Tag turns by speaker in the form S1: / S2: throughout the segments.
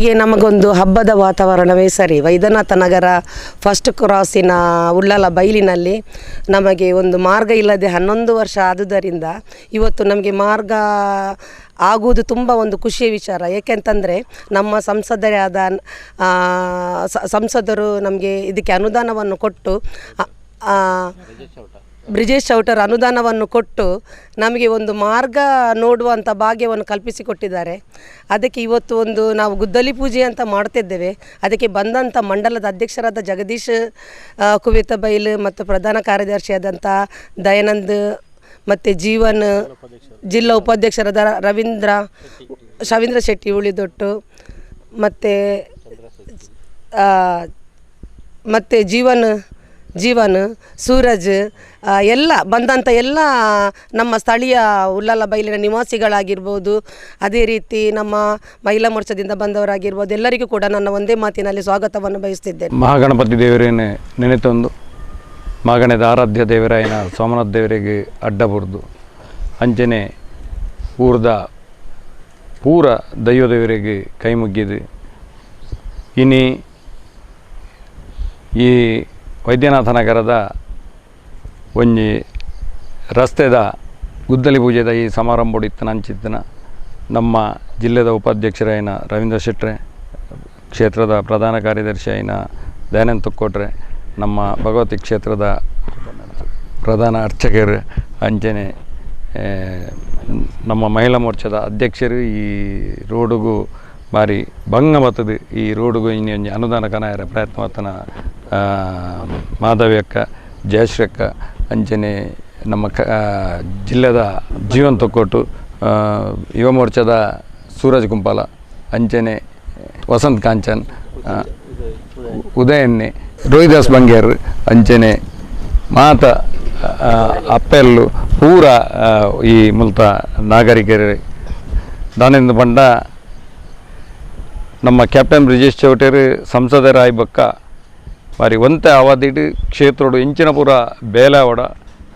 S1: ಒಟ್ಟಿಗೆ ನಮಗೊಂದು ಹಬ್ಬದ ವಾತಾವರಣವೇ ಸರಿ. ವೈದ್ಯನಾಥ ನಗರ ಫಸ್ಟ್ ಕ್ರಾಸಿನ ಉಳ್ಳಾಲ ಬೈಲಿನಲ್ಲಿ ನಮಗೆ ಒಂದು ಮಾರ್ಗ ಇಲ್ಲದೆ ಹನ್ನೊಂದು ವರ್ಷ ಆದುದರಿಂದ ಇವತ್ತು ನಮಗೆ ಮಾರ್ಗ ಆಗುವುದು ತುಂಬ ಒಂದು ಖುಷಿಯ ವಿಚಾರ. ಏಕೆಂತಂದರೆ ನಮ್ಮ ಸಂಸದರೇ ಆದ ಸಂಸದರು ನಮಗೆ ಇದಕ್ಕೆ ಅನುದಾನವನ್ನು ಕೊಟ್ಟು ಬ್ರಿಜೇಶ್ ಚೌಟರ್ ಅನುದಾನವನ್ನು ಕೊಟ್ಟು ನಮಗೆ ಒಂದು ಮಾರ್ಗ ನೋಡುವಂಥ ಭಾಗ್ಯವನ್ನು ಕಲ್ಪಿಸಿಕೊಟ್ಟಿದ್ದಾರೆ. ಅದಕ್ಕೆ ಇವತ್ತು ಒಂದು ನಾವು ಗುದ್ದಲಿ ಪೂಜೆ ಅಂತ ಮಾಡ್ತಿದ್ದೇವೆ. ಅದಕ್ಕೆ ಬಂದಂಥ ಮಂಡಲದ ಅಧ್ಯಕ್ಷರಾದ ಜಗದೀಶ್ ಕುವಿತ ಬೈಲ್ ಮತ್ತು ಪ್ರಧಾನ ಕಾರ್ಯದರ್ಶಿಯಾದಂಥ ದಯಾನಂದ್ ಮತ್ತು ಜೀವನ್, ಜಿಲ್ಲಾ ಉಪಾಧ್ಯಕ್ಷರಾದ ರವೀಂದ್ರ ಶವೀಂದ್ರ ಶೆಟ್ಟಿ ಉಳಿದೊಟ್ಟು ಮತ್ತು ಮತ್ತು ಜೀವನ್ ಜೀವನ್, ಸೂರಜ್ ಎಲ್ಲ ಬಂದಂಥ ಎಲ್ಲ ನಮ್ಮ ಸ್ಥಳೀಯ ಉಳ್ಳಾಲ ಬೈಲಿನ ನಿವಾಸಿಗಳಾಗಿರ್ಬೋದು, ಅದೇ ರೀತಿ ನಮ್ಮ ಮಹಿಳಾ ಮೋರ್ಚಾದಿಂದ ಬಂದವರಾಗಿರ್ಬೋದು, ಎಲ್ಲರಿಗೂ ಕೂಡ ನನ್ನ ಒಂದೇ ಮಾತಿನಲ್ಲಿ ಸ್ವಾಗತವನ್ನು ಬಯಸ್ತಿದ್ದೇನೆ.
S2: ಮಹಾಗಣಪತಿ ದೇವರೇನೆ ನೆನೆತೊಂದು ಮಹಾಗಣದ ಆರಾಧ್ಯ ದೇವರಾಯನ ಸೋಮನಾಥ ದೇವರಿಗೆ ಅಡ್ಡ ಅಂಜನೆ ಊರ್ದ ಪೂರ ದೈವ ದೇವರಿಗೆ ಕೈ ಮುಗ್ಗಿದೆ. ಇನಿ ಈ ವೈದ್ಯನಾಥ ನಗರದ ಒಂಜಿ ರಸ್ತೆದ ಗುದ್ದಲಿ ಪೂಜೆದ ಈ ಸಮಾರಂಭ ಇತ್ತನ ಅಂಚಿತ್ತಿನ ನಮ್ಮ ಜಿಲ್ಲೆದ ಉಪಾಧ್ಯಕ್ಷರಾಯಿನ ರವೀಂದ್ರ ಶೆಟ್ರೆ, ಕ್ಷೇತ್ರದ ಪ್ರಧಾನ ಕಾರ್ಯದರ್ಶಿ ಆಯಿನ ದಯಾನಂದ ತುಕ್ಕೋಟ್ರೆ, ನಮ್ಮ ಭಗವತಿ ಕ್ಷೇತ್ರದ ಪ್ರಧಾನ ಅರ್ಚಕರು ಅಂಚನೆ ನಮ್ಮ ಮಹಿಳಾ ಮೋರ್ಚಾದ ಅಧ್ಯಕ್ಷರು ಈ ರೋಡುಗೂ ಬಾರಿ ಭಂಗ ಬರ್ತದೆ ಈ ರೋಡುಗೂ ಇನ್ನೊಂದು ಅನುದಾನ ಕನಾಯರ ಪ್ರಯತ್ನ ಮತ್ತನ ಜಯಶ್ರೀ ಅಕ್ಕ ಅಂಚನೆ ನಮ್ಮ ಕ ಜಿಲ್ಲೆದ ಜೀವನ್ ತೊಕ್ಕೋಟು ಆ, ಯುವ ಮೋರ್ಚಾದ ಸೂರಜ್ ಕುಂಪಾಲ ಅಂಜನೆ ವಸಂತ್ ಕಾಂಚನ್ ಉದಯನ್ನೆ ರೋಹಿದಾಸ್ ಬಂಗೇರ್ ಅಂಜನೆ ಮಾತ ಅಪ್ಪೆಲ್ಲು ಪೂರ ಈ ಮುಲ್ತ ನಾಗರಿಕರು. ದಾನಿಂದ ಬಂಡ ನಮ್ಮ ಕ್ಯಾಪ್ಟನ್ ಬ್ರಿಜೇಶ್ ಚೌಟೇರು ಸಂಸದರಾಯ್ ಬಕ್ಕ ಬಾರಿ ಒಂತೆ ಅವಧಿಡು ಕ್ಷೇತ್ರಡು ಇಂಚಿನ ಪುರ ಬೇಲಾವಡ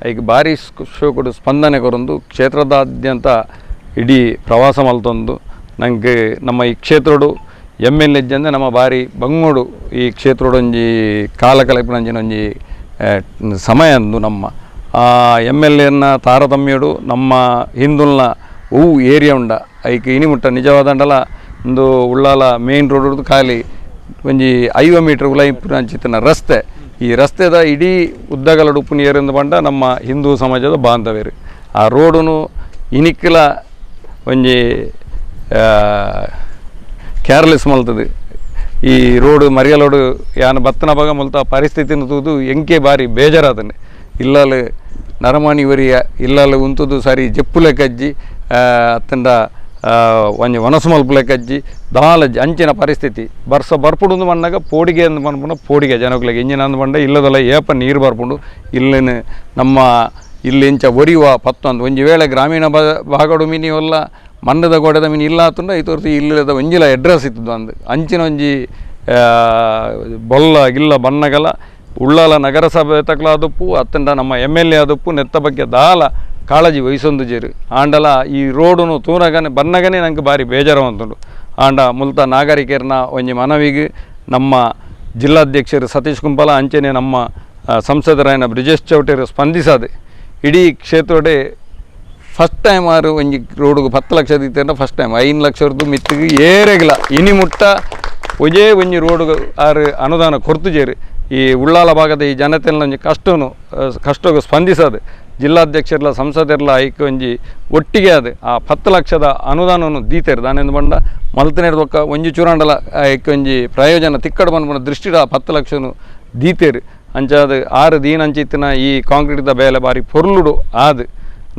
S2: ಐಕ್ ಭಾರಿ ಶೋಕುಡು ಸ್ಪಂದನೆ ಕೊರೊಂದು, ಕ್ಷೇತ್ರದಾದ್ಯಂತ ಇಡೀ ಪ್ರವಾಸ ಮಲ್ತೊಂದು. ನಂಗೆ ನಮ್ಮ ಈ ಕ್ಷೇತ್ರಡು ಎಂ ಎಲ್ ಎಜ್ಜಂದೆ ನಮ್ಮ ಬಾರಿ ಬಂಗೋಡು ಈ ಕ್ಷೇತ್ರಡು ಒಂಜಿ ಕಾಲ ಒಂಜಿ ಸಮಯ ಅಂದು ನಮ್ಮ. ಆ ಎಂ ಎಲ್ ಎನ್ನ ತಾರತಮ್ಯಡು ನಮ್ಮ ಹಿಂದುಲ್ನ ಹೂ ಏರಿಯಾ ಉಂಡ. ಐಕ್ ಇನಿಮುಟ್ಟ ನಿಜವಾದಂಡಲ ಒಂದು ಉಳ್ಳಾಲ ಮೇನ್ ರೋಡ್ ಖಾಲಿ ಒಂಜಿ ಐವ ಮೀಟರ್ ಉಲಾಯಿಪುನ ರಸ್ತೆ, ಈ ರಸ್ತೆದ ಇಡೀ ಉದ್ದಗಲಡು ಉಪ್ಪುನಿಯರಿಂದ ಬಂಡ ನಮ್ಮ ಹಿಂದೂ ಸಮಾಜದ ಬಾಂಧವ್ಯರು. ಆ ರೋಡುನು ಇನಿಕ್ಕಲ ಒಂಜಿ ಕೇರ್ಲೆಸ್ ಮಲ್ತದೆ. ಈ ರೋಡ್ ಮರಿಯಲೋಡು ಯಾನ ಬತ್ತನ ಭಾಗ ಮಲ್ತ ಪರಿಸ್ಥಿತಿನ ತೂದು ಎಂಕೆ ಬಾರಿ ಬೇಜಾರಾದನೆ. ಇಲ್ಲಾಲು ನರಮಾಣಿವರಿಯ ಇಲ್ಲಲ್ಲಿ ಇಲ್ಲಾಲು ಉಂತುದು ಸರಿ ಜಪ್ಪುಲೆ ಕಜ್ಜಿ ಅತ್ತಂಡ ಒಂಜಿ ಕಜ್ಜಿ ದಾಲಜ್ಜಿ ಅಂಚಿನ ಪರಿಸ್ಥಿತಿ. ಬರ್ಸ ಬರ್ಪುಡು ಮಣ್ಣಾಗ ಪೋಡಿಗೆ ಅಂದು ಬಂದ್ಬಿಟ್ಟು ಪೋಡಿಗೆ ಜನಗಳಿಗೆ ಇಂಜಿನ ಅಂದು ಬಂಡ ಇಲ್ಲದಲ್ಲ ಏಪ ನೀರು ಬರ್ಪುಂಡು. ಇಲ್ಲಿನ ನಮ್ಮ ಇಲ್ಲಿ ಇಂಚ ಒರಿಯುವ ಪತ್ತು ಅಂದ್ ಒಂಜಿ ವೇಳೆ ಗ್ರಾಮೀಣ ಭಾಗಡು ಮಿನಿ ಒಲ್ಲ ಮಣ್ಣದ ಗೋಡೆದ ಮೀನು ಇಲ್ಲ ಆತುಂಡ ತೋರಿಸಿ ಇಲ್ಲದ ಒಂಜಿಲ ಅಡ್ರೆಸ್ ಇತ್ತು ಅಂದು. ಅಂಚಿನ ಒಂಜಿ ಬೊಲ್ಲ, ಗಿಲ್ಲ, ಬಣ್ಣಗಲ, ಉಳ್ಳಾಲ ನಗರಸಭೆ ತಕ್ಲಾದಪ್ಪು ಅತ್ತಂಡ ನಮ್ಮ ಎಂ ಎಲ್ ಎ ಆದಪ್ಪು ನೆತ್ತ ಬಗ್ಗೆ ದಾಲ ಕಾಳಜಿ ವಹಿಸೊಂದು ಜೇರು. ಆಂಡಲ ಈ ರೋಡನ್ನು ತೂನಗನೆ, ಬನ್ನಗನೆ ನಂಗೆ ಬಾರಿ ಬೇಜಾರವಂತುಂಡು. ಆಂಡ ಮುಲ್ತ ನಾಗರಿಕರನ್ನ ಒಂಜಿ ಮನವಿಗೆ ನಮ್ಮ ಜಿಲ್ಲಾಧ್ಯಕ್ಷರು ಸತೀಶ್ ಕುಂಪಲ ಅಂಚನೆ ನಮ್ಮ ಸಂಸದರಾಯನ ಬ್ರಿಜೇಶ್ ಚೌಟೇರು ಸ್ಪಂದಿಸದೆ. ಇಡೀ ಕ್ಷೇತ್ರಡೆ ಫಸ್ಟ್ ಟೈಮ್ ಆರು ಒಂಜಿ ರೋಡ್ಗೆ ಹತ್ತು ಲಕ್ಷ ದಿತ್ತಂಡ ಫಸ್ಟ್ ಟೈಮ್ ಐದು ಲಕ್ಷದ್ದು ಮಿತ್ತಿಗೆ ಏರೆಗಿಲ್ಲ. ಇನಿ ಮುಟ್ಟ ಒಜೇ ಒಂಜಿ ರೋಡ್ಗೆ ಆರು ಅನುದಾನ ಕೊರ್ತುಜೇರು ಈ ಉಳ್ಳಾಲ ಭಾಗದ ಈ ಜನತೆಲ್ಲ ಒಂಜಿ ಕಷ್ಟನು ಕಷ್ಟಕ್ಕೆ ಸ್ಪಂದಿಸದು. ಜಿಲ್ಲಾಧ್ಯಕ್ಷರ್ಲ ಸಂಸದೆರ್ಲ ಒಂಜಿ ಒಟ್ಟಿಗೆ ಅದು. ಆ ಹತ್ತು ಲಕ್ಷದ ಅನುದಾನವನ್ನು ದೀತೇರು ದಾನೆಂದು ಬಂಡ. ಮಲ್ತನೇರು ಒಕ್ಕ ಒಂಜಿ ಚೂರಾಂಡಲ ಐಕ್ ಒಂಜಿ ಪ್ರಯೋಜನ ತಿಕ್ಕಡ ಬಂದು ದೃಷ್ಟಿಡ ಹತ್ತು ಲಕ್ಷನು ದೀತೇರು. ಅಂಚಾದ ಆರು ದೀನಂಚಿತ್ತಿನ ಈ ಕಾಂಕ್ರೀಟ್ದ ಬೇಲೆ ಬಾರಿ ಪೊರ್ಲುಡು ಆದು.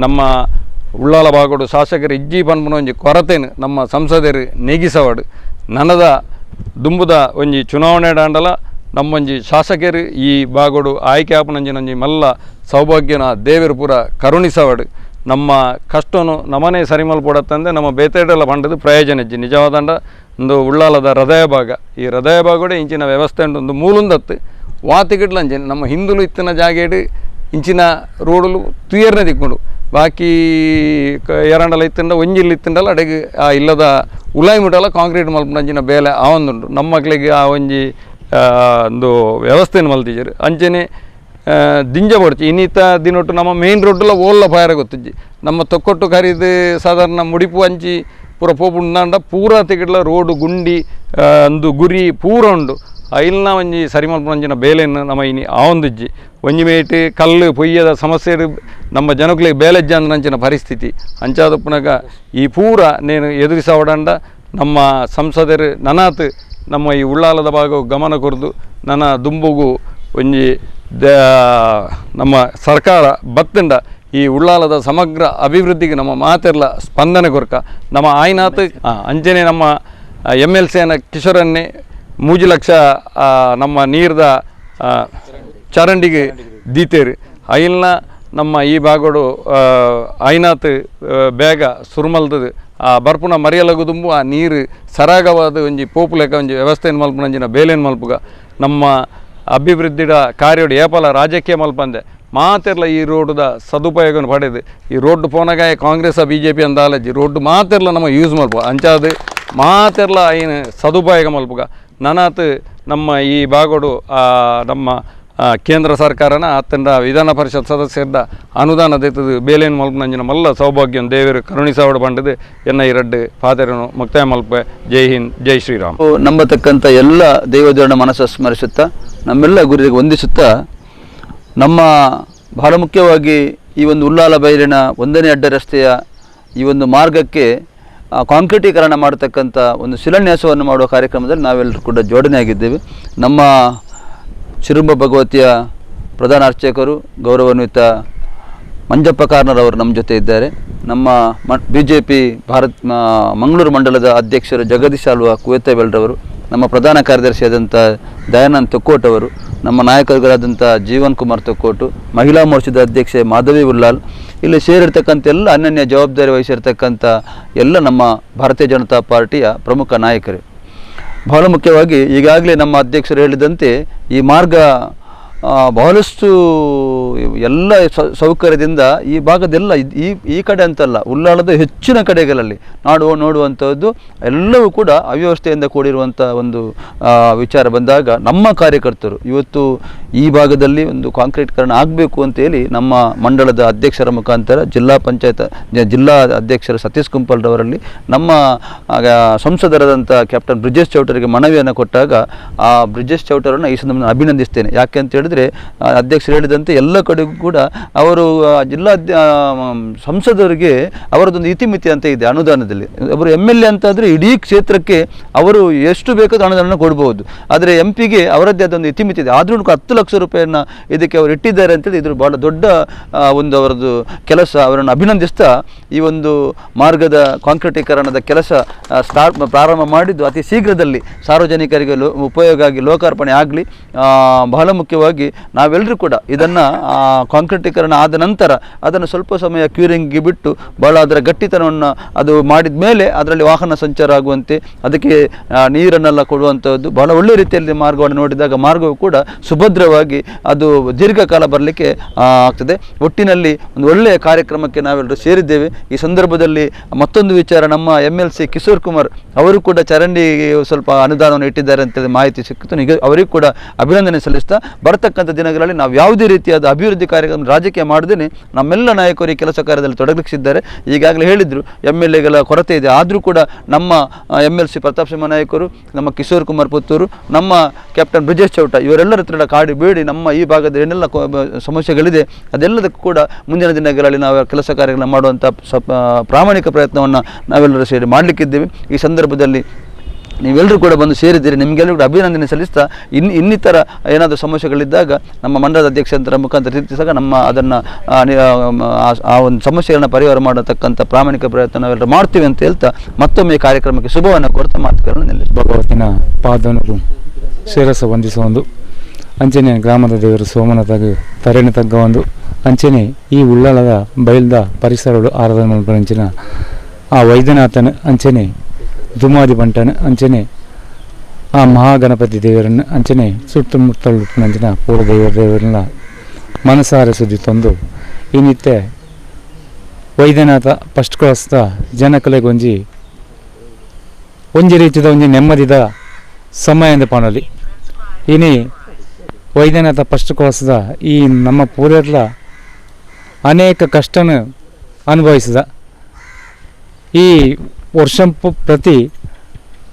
S2: ನಮ್ಮ ಉಳ್ಳಾಲ ಭಾಗಡು ಶಾಸಕರು ಇಜ್ಜಿ ಪನ್ಪುನ ಒಂಜಿ ಕೊರತೆನು ನಮ್ಮ ಸಂಸದರು ನೆಗಿಸವಾಡು. ನನದ ದುಂಬುದ ಒಂಜಿ ಚುನಾವಣೆ ದಾಂಡಲ ನಮ್ಮೊಂಜಿ ಶಾಸಕರು ಈ ಬಾಗೋಡು ಆಯ್ಕೆ ಆಪನಂಜಿ ಒಂಜಿ ಮಲ್ಲ ಸೌಭಾಗ್ಯನ ದೇವರು ಪೂರ ಕರುಣಿಸವಾಡು. ನಮ್ಮ ಕಷ್ಟನು ನಮನೆ ಸರಿಮಲ್ಪಡತ್ತಂದೆ ನಮ್ಮ ಬೇತೇಡೆಲ್ಲ ಪಂಡದು ಪ್ರಯೋಜನ ಇಜ್ಜಿ. ನಿಜವಾದಂಡ ಒಂದು ಉಳ್ಳಾಲದ ಹೃದಯ ಭಾಗ. ಈ ಹೃದಯ ಭಾಗಡೆ ಇಂಚಿನ ವ್ಯವಸ್ಥೆ ಉಂಡು ಒಂದು ಮೂಲುಂದತ್ತು. ವಾತಿಗಿಡ್ಲಂಜಿ, ನಮ್ಮ ಹಿಂದುಲು ಇತ್ತಿನ ಜಾಗೇಡು ಇಂಚಿನ ರೋಡುಲು ತುಯರ್ನೆ ದಿಕ್ಕೊಂಡು. ಬಾಕಿ ಎರಂಡಲ ಇತ್ತಿಂಡ, ಒಂಜಿಲ್ ಇತ್ತಿಂಡಲ್ಲ ಅಡೆಗೆ ಆ ಇಲ್ಲದ ಉಲಾಯಿ ಮುಟ್ಟಲ್ಲ ಕಾಂಕ್ರೀಟ್ ಮಲ್ಪನಂಜಿನ ಬೇಲೆ ಆ ಒಂದುಂಡು ನಮ್ಮ ಮಕ್ಕಳಿಗೆ ಆ ಒಂಜಿ ಒಂದು ವ್ಯವಸ್ಥೆಯನ್ನು ಮಲ್ತಿದ್ದಾರೆ. ಅಂಚನೆ ದಿಂಜ ಪಡ್ಚಿ ಇನ್ನಿತ ದಿನೊಟ್ಟು ನಮ್ಮ ಮೇನ್ ರೋಡ್ಲ ಓಲ್ಲ ಫೈರ ಗೊತ್ತಿಜ್ಜಿ. ನಮ್ಮ ತೊಕ್ಕೊಟ್ಟು ಕರೀದು ಸಾಧಾರಣ ಮುಡಿಪು ಅಂಚಿ, ಪೂರ ಪೋಪುಂಡಾಂಡ ಪೂರ ತೆಗಿಡ್ಲ ರೋಡ್, ಗುಂಡಿ ಒಂದು ಗುರಿ ಪೂರ ಉಂಡು. ಐಲ್ನ ಒಂಜಿ ಸರಿ ಮಲ್ಪನಂಚಿನ ಬೇಲೆಯನ್ನು ನಮ್ಮ ಇನಿ ಆವೊಂದಿಜ್ಜಿ ಒಂಜಿ ಮೇಟಿ ಕಲ್ಲು, ಪೊಯ್ಯದ ಸಮಸ್ಯೆ ನಮ್ಮ ಜನಗಳಿಗೆ ಬೇಲೆಜ್ಜ ಅಂಚಿನ ಪರಿಸ್ಥಿತಿ. ಅಂಚಾದಪ್ಪನಾಗ ಈ ಪೂರ ನೇನು ಎದುರಿಸವಡಂಡ ನಮ್ಮ ಸಂಸದರು ನನಾತ್ ನಮ್ಮ ಈ ಉಳ್ಳಾಲದ ಭಾಗವು ಗಮನ ಕೊರ್ದು ನನ್ನ ದುಂಬುಗು ಒಂಜಿ ದ ನಮ್ಮ ಸರ್ಕಾರ ಬತ್ತಂಡ ಈ ಉಳ್ಳಾಲದ ಸಮಗ್ರ ಅಭಿವೃದ್ಧಿಗೆ ನಮ್ಮ ಮಾತೆರ್ಲ ಸ್ಪಂದನೆ ಕೊರಕ ನಮ್ಮ ಆಯ್ನಾತ್ ಅಂಜನೆ ಅಂಚನೆ ನಮ್ಮ ಎಂ ಎಲ್ ಸಿನ ಕಿಶೋರನ್ನೇ ಮೂಜಿ ಲಕ್ಷ ನಮ್ಮ ನೀರ್ದ ಚರಂಡಿಗೆ ದೀತೇರು. ಐಲ್ನ ನಮ್ಮ ಈ ಭಾಗಡು ಐನಾತ್ ಬೇಗ ಸುರುಮಲ್ತದು. ಆ, ಬರ್ಪುನ ಮರಿಯಲಗುದುಂಬು, ಆ ನೀರು ಸರಾಗವಾದ ಒಂಜಿ ಪೋಪು ಲೆಕ್ಕ ಒಂಜಿ ವ್ಯವಸ್ಥೆಯನ್ನು ಮಲ್ಪುನಂಜಿನ ಬೇಲೆನ್ ಮಲ್ಪುಗ. ನಮ್ಮ ಅಭಿವೃದ್ಧಿಡ ಕಾರ್ಯೋಡು ಏಪಲ ರಾಜಕೀಯ ಮಲ್ಪಂದೆ. ಮಾತೆರ್ಲ ಈ ರೋಡ್ದ ಸದುಪಯೋಗವನ್ನು ಪಡೆದು. ಈ road ಪೋನಗಾಯ Congress B J P road ಮಾತೆರ್ಲ ನಮ್ಮ ಯೂಸ್ ಮಲ್ಪ ಅಂಚಾದು ಮಾತೆರ್ಲ ಏನು ಸದುಪಯೋಗ ಮಲ್ಪುಗ. ನನಾತ್ ನಮ್ಮ ಈ ಬಾಗೋಡು ನಮ್ಮ ಕೇಂದ್ರ ಸರ್ಕಾರನ ಆತನ ವಿಧಾನ ಪರಿಷತ್ ಸದಸ್ಯರಿಂದ ಅನುದಾನ ದೇತದು ಬೇಲೇನ್ ಮಲ್ಪನಂಜಿನ ಮಲ್ಲ ಸೌಭಾಗ್ಯನ್ ದೇವರು ಕರುಣಿಸಾವಡ ಬಂಡದೆ. ಎನ್ನ ರಡ್ಡು, ಫಾದರನು ಮುಕ್ತಾಯ ಮಲ್ಪೆ. ಜೈ ಹಿಂದ್, ಜೈ ಶ್ರೀರಾಮ್.
S3: ನಂಬತಕ್ಕಂಥ ಎಲ್ಲ ದೇವದೇವನ ಮನಸ್ಸು ಸ್ಮರಿಸುತ್ತಾ, ನಮ್ಮೆಲ್ಲ ಗುರಿಗೆ ವಂದಿಸುತ್ತಾ, ನಮ್ಮ ಬಹಳ ಮುಖ್ಯವಾಗಿ ಈ ಒಂದು ಉಲ್ಲಾಲ ಬೈಲಿನ ಒಂದನೇ ಅಡ್ಡ ರಸ್ತೆಯ ಈ ಒಂದು ಮಾರ್ಗಕ್ಕೆ ಕಾಂಕ್ರೀಟೀಕರಣ ಮಾಡತಕ್ಕಂಥ ಒಂದು ಶಿಲಾನ್ಯಾಸವನ್ನು ಮಾಡುವ ಕಾರ್ಯಕ್ರಮದಲ್ಲಿ ನಾವೆಲ್ಲರೂ ಕೂಡ ಜೋಡಣೆಯಾಗಿದ್ದೇವೆ. ನಮ್ಮ ಚಿರುಂಬ ಭಗವತಿಯ ಪ್ರಧಾನ ಅರ್ಚಕರು, ಗೌರವಾನ್ವಿತ ಮಂಜಪ್ಪ ಕಾರ್ನರವರು ನಮ್ಮ ಜೊತೆ ಇದ್ದಾರೆ. ನಮ್ಮ ಮ B J P Bharat Mangaluru ಮಂಡಲದ ಅಧ್ಯಕ್ಷರು ಜಗದೀಶ್ ಆಳ್ವ ಕುವೆತ್ತಬೆಲ್ರವರು ನಮ್ಮ ಪ್ರಧಾನ ಕಾರ್ಯದರ್ಶಿಯಾದಂಥ ದಯಾನಂದ್ ತೊಕ್ಕೋಟ್ ಅವರು, ನಮ್ಮ ನಾಯಕರುಗಳಾದಂಥ ಜೀವನ್ ಕುಮಾರ್ ತೊಕ್ಕೋಟು, ಮಹಿಳಾ ಮೋರ್ಚಾದ ಅಧ್ಯಕ್ಷೆ ಮಾಧವಿ ಉಲ್ಲಾಲ್ ಇಲ್ಲಿ ಸೇರಿರ್ತಕ್ಕಂಥ ಎಲ್ಲ ಅನನ್ಯ ಜವಾಬ್ದಾರಿ ವಹಿಸಿರ್ತಕ್ಕಂಥ ಎಲ್ಲ ನಮ್ಮ ಭಾರತೀಯ ಜನತಾ ಪಾರ್ಟಿಯ ಪ್ರಮುಖ ನಾಯಕರು. ಬಹಳ ಮುಖ್ಯವಾಗಿ ಈಗಾಗಲೇ ನಮ್ಮ ಅಧ್ಯಕ್ಷರು ಹೇಳಿದಂತೆ ಈ ಮಾರ್ಗ ಬಹಳಷ್ಟು ಎಲ್ಲ ಸೌಕರ್ಯದಿಂದ ಈ ಭಾಗದೆಲ್ಲ ಈ ಈ ಕಡೆ ಅಂತಲ್ಲ, ಉಳ್ಳಾಳದ ಹೆಚ್ಚಿನ ಕಡೆಗಳಲ್ಲಿ ನಾಡುವ ನೋಡುವಂಥದ್ದು ಎಲ್ಲವೂ ಕೂಡ ಅವ್ಯವಸ್ಥೆಯಿಂದ ಕೂಡಿರುವಂಥ ಒಂದು ವಿಚಾರ ಬಂದಾಗ ನಮ್ಮ ಕಾರ್ಯಕರ್ತರು, ಇವತ್ತು ಈ ಭಾಗದಲ್ಲಿ ಒಂದು ಕಾಂಕ್ರೀಟ್ಕರಣ ಆಗಬೇಕು ಅಂತೇಳಿ ನಮ್ಮ ಮಂಡಳದ ಅಧ್ಯಕ್ಷರ ಮುಖಾಂತರ ಜಿಲ್ಲಾ ಪಂಚಾಯತ್ ಜಿಲ್ಲಾ ಅಧ್ಯಕ್ಷರ ಸತೀಶ್ ಕುಂಪಲ್ರವರಲ್ಲಿ ನಮ್ಮ ಸಂಸದರಾದಂಥ ಕ್ಯಾಪ್ಟನ್ ಬ್ರಿಜೇಶ್ ಚೌಟರಿಗೆ ಮನವಿಯನ್ನು ಕೊಟ್ಟಾಗ ಆ ಬ್ರಿಜೇಶ್ ಚೌಟರನ್ನು ಈ ಸಂದರ್ಭದಲ್ಲಿ ಅಭಿನಂದಿಸ್ತೇನೆ. ಯಾಕೆ ಅಂತ ಹೇಳಿದ್ರೆ ಆ, ಅಧ್ಯಕ್ಷರು ಹೇಳಿದಂತೆ ಎಲ್ಲ ಕಡೆಗೂ ಕೂಡ ಅವರು ಜಿಲ್ಲಾ ಸಂಸದರಿಗೆ ಅವರದೊಂದು ಇತಿಮಿತಿ ಅಂತ ಇದೆ ಅನುದಾನದಲ್ಲಿ. ಅವರು ಎಂ ಎಲ್ ಎ ಅಂತಾದರೆ ಇಡೀ ಕ್ಷೇತ್ರಕ್ಕೆ ಅವರು ಎಷ್ಟು ಬೇಕಾದ ಅನುದಾನ ಕೊಡ್ಬೋದು. ಆದರೆ ಎಂ ಪಿಗೆ ಅವರದ್ದೇ ಅದೊಂದು ಇತಿಮಿತಿ ಇದೆ. ಆದ್ರೂ ಹತ್ತು ಲಕ್ಷ ರೂಪಾಯಿಯನ್ನು ಇದಕ್ಕೆ ಅವರು ಇಟ್ಟಿದ್ದಾರೆ ಅಂತೇಳಿ ಇದ್ರ ಭಾಳ ದೊಡ್ಡ ಒಂದು ಅವರದ್ದು ಕೆಲಸ ಅವರನ್ನು ಅಭಿನಂದಿಸ್ತಾ ಈ ಒಂದು ಮಾರ್ಗದ ಕಾಂಕ್ರೀಟೀಕರಣದ ಕೆಲಸ ಆ, ಸ್ಟಾರ್ಟ್ ಪ್ರಾರಂಭ ಮಾಡಿದ್ದು ಅತಿ ಶೀಘ್ರದಲ್ಲಿ ಸಾರ್ವಜನಿಕರಿಗೆ ಲೋ ಉಪಯೋಗ ಆಗಿ ಲೋಕಾರ್ಪಣೆ ಆಗಲಿ. ಬಹಳ ಮುಖ್ಯವಾಗಿ ನಾವೆಲ್ಲರೂ ಕೂಡ ಇದನ್ನು ಕಾಂಕ್ರೀಟೀಕರಣ ಆದ ನಂತರ ಅದನ್ನು ಸ್ವಲ್ಪ ಸಮಯ ಕ್ಯೂರಿಂಗ್ಗೆ ಬಿಟ್ಟು ಬಹಳ ಅದರ ಗಟ್ಟಿತನವನ್ನು ಅದು ಮಾಡಿದ ಮೇಲೆ ಅದರಲ್ಲಿ ವಾಹನ ಸಂಚಾರ ಆಗುವಂತೆ ಅದಕ್ಕೆ ನೀರನ್ನೆಲ್ಲ ಕೊಡುವಂಥದ್ದು ಬಹಳ ಒಳ್ಳೆ ರೀತಿಯಲ್ಲಿ ಮಾರ್ಗವನ್ನು ನೋಡಿದಾಗ ಮಾರ್ಗವು ಕೂಡ ಸುಭದ್ರವಾಗಿ ಅದು ದೀರ್ಘಕಾಲ ಬರಲಿಕ್ಕೆ ಆಗ್ತದೆ. ಒಟ್ಟಿನಲ್ಲಿ ಒಂದು ಒಳ್ಳೆಯ ಕಾರ್ಯಕ್ರಮಕ್ಕೆ ನಾವೆಲ್ಲರೂ ಸೇರಿದ್ದೇವೆ. ಈ ಸಂದರ್ಭದಲ್ಲಿ ಮತ್ತೊಂದು ವಿಚಾರ ನಮ್ಮ M L C Kishore Kumar ಅವರು ಕೂಡ ಚರಂಡಿಗೆ ಸ್ವಲ್ಪ ಅನುದಾನವನ್ನು ಇಟ್ಟಿದ್ದಾರೆ ಅಂತೇಳಿ ಮಾಹಿತಿ ಸಿಕ್ಕಿತು. ಅವರಿಗೂ ಕೂಡ ಅಭಿನಂದನೆ ಸಲ್ಲಿಸ್ತಾ ಬರತಕ್ಕಂಥ ದಿನಗಳಲ್ಲಿ ನಾವು ಯಾವುದೇ ರೀತಿಯಾದ ಅಭಿವೃದ್ಧಿ ಕಾರ್ಯಕ್ರಮ ರಾಜಕೀಯ ಮಾಡದೇ ನಮ್ಮೆಲ್ಲ ನಾಯಕರು ಈ ಕೆಲಸ ಕಾರ್ಯದಲ್ಲಿ ತೊಡಗಿಸಿದ್ದಾರೆ. ಈಗಾಗಲೇ ಹೇಳಿದರು ಎಂ ಎಲ್ ಎಗಳ ಕೊರತೆ ಇದೆ. ಆದರೂ ಕೂಡ ನಮ್ಮ M L C Pratap Simha ನಾಯಕರು, ನಮ್ಮ ಕಿಶೋರ್ ಕುಮಾರ್ ಪುತ್ತೂರು, ನಮ್ಮ ಕ್ಯಾಪ್ಟನ್ ಬ್ರಿಜೇಶ್ ಚೌಟ ಇವರೆಲ್ಲರ ಹತ್ರ ಕಾಡಿ ಬೇಡಿ ನಮ್ಮ ಈ ಭಾಗದ ಏನೆಲ್ಲ ಸಮಸ್ಯೆಗಳಿದೆ, ಅದೆಲ್ಲದಕ್ಕೂ ಕೂಡ ಮುಂದಿನ ದಿನಗಳಲ್ಲಿ ನಾವು ಕೆಲಸ ಕಾರ್ಯಗಳನ್ನು ಮಾಡುವಂಥ ಪ್ರಾಮಾಣಿಕ ಪ್ರಯತ್ನವನ್ನು ನಾವೆಲ್ಲರೂ ಸೇರಿ ಮಾಡಲಿಕ್ಕಿದ್ದೇವೆ. ಈ ಸಂದರ್ಭದಲ್ಲಿ ನೀವೆಲ್ಲರೂ ಕೂಡ ಬಂದು ಸೇರಿದ್ದೀರಿ. ನಿಮಗೆಲ್ಲರೂ ಕೂಡ ಅಭಿನಂದನೆ ಸಲ್ಲಿಸ್ತಾ ಇನ್, ಇನ್ನಿತರ ಏನಾದರೂ ಸಮಸ್ಯೆಗಳಿದ್ದಾಗ ನಮ್ಮ ಮಂಡಲದ ಅಧ್ಯಕ್ಷರ ಮುಖಾಂತರ ತಿಳಿಸಿದಾಗ ನಮ್ಮ ಅದನ್ನು, ಆ ಒಂದು ಸಮಸ್ಯೆಗಳನ್ನ ಪರಿಹಾರ ಮಾಡತಕ್ಕಂಥ ಪ್ರಾಮಾಣಿಕ ಪ್ರಯತ್ನ ನಾವೆಲ್ಲರೂ ಮಾಡ್ತೀವಿ ಅಂತ ಹೇಳ್ತಾ ಮತ್ತೊಮ್ಮೆ ಕಾರ್ಯಕ್ರಮಕ್ಕೆ ಶುಭವನ್ನು ಕೊಡ್ತಾ ಮಾತುಗಳನ್ನು ನಿಲ್ಲಿಸಿ
S4: ಭಗವತಿನ ಪಾದವನ್ನು ಶಿರಸ ಒಂದು ಅಂಚನೆ ಗ್ರಾಮದ ದೇವರು ಸೋಮನಾಥಗೆ ತರಣಿ ತಗ್ಗ ಒಂದು ಅಂಚನೆ ಈ ಉಳ್ಳಾಳದ ಬಯಲ್ದ ಪರಿಸರಗಳು ಆರಾಧನೆ ಆ ವೈದ್ಯನಾಥನ ಅಂಚನೆ ದುಮಾದಿ ಬಂಟನ ಅಂಚನೆ ಆ ಮಹಾಗಣಪತಿ ದೇವರನ್ನು ಅಂಚನೆ ಸುತ್ತಮುತ್ತಲು ಅಂಚಿನ ಪೂರ್ವ ದೇವರ ದೇವರನ್ನ ಮನಸಾರೆ ಸುದ್ದಿ ತಂದು ಈ ನಿತ್ಯ ವೈದ್ಯನಾಥ ಫಸ್ಟ್ ಕ್ಲಾಸ್ದ ಜನಕಲೆಗೊಂಜಿ ಒಂಜಿ ರೀತಿದ ಒಂಜಿ ನೆಮ್ಮದಿದ ಸಮಯ ಎಂದು ಪಾಣಲಿ. ಇನಿ ವೈದ್ಯನಾಥ ಫಸ್ಟ್ ಕ್ಲಾಸ್ದ ಈ ನಮ್ಮ ಪೂರ್ವರ್ಲ ಅನೇಕ ಕಷ್ಟನ ಅನುಭವಿಸಿದ. ಈ ವರ್ಷ ಪ್ರತಿ